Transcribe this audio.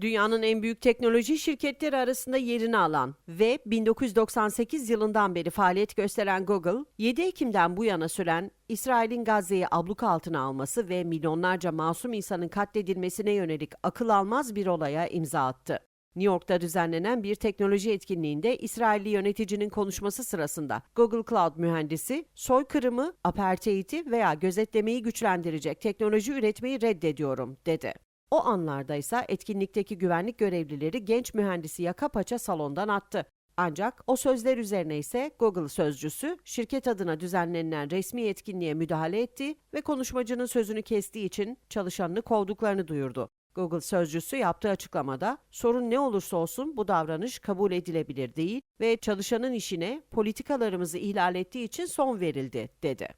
Dünyanın en büyük teknoloji şirketleri arasında yerini alan ve 1998 yılından beri faaliyet gösteren Google, 7 Ekim'den bu yana süren İsrail'in Gazze'yi abluka altına alması ve milyonlarca masum insanın katledilmesine yönelik akıl almaz bir olaya imza attı. New York'ta düzenlenen bir teknoloji etkinliğinde İsrailli yöneticinin konuşması sırasında Google Cloud mühendisi soykırımı, apartheid'i veya gözetlemeyi güçlendirecek teknoloji üretmeyi reddediyorum dedi. O anlarda ise etkinlikteki güvenlik görevlileri genç mühendisi yaka paça salondan attı. Ancak o sözler üzerine ise Google sözcüsü şirket adına düzenlenen resmi etkinliğe müdahale etti ve konuşmacının sözünü kestiği için çalışanını kovduklarını duyurdu. Google sözcüsü yaptığı açıklamada sorun ne olursa olsun bu davranış kabul edilebilir değil ve çalışanın işine politikalarımızı ihlal ettiği için son verildi dedi.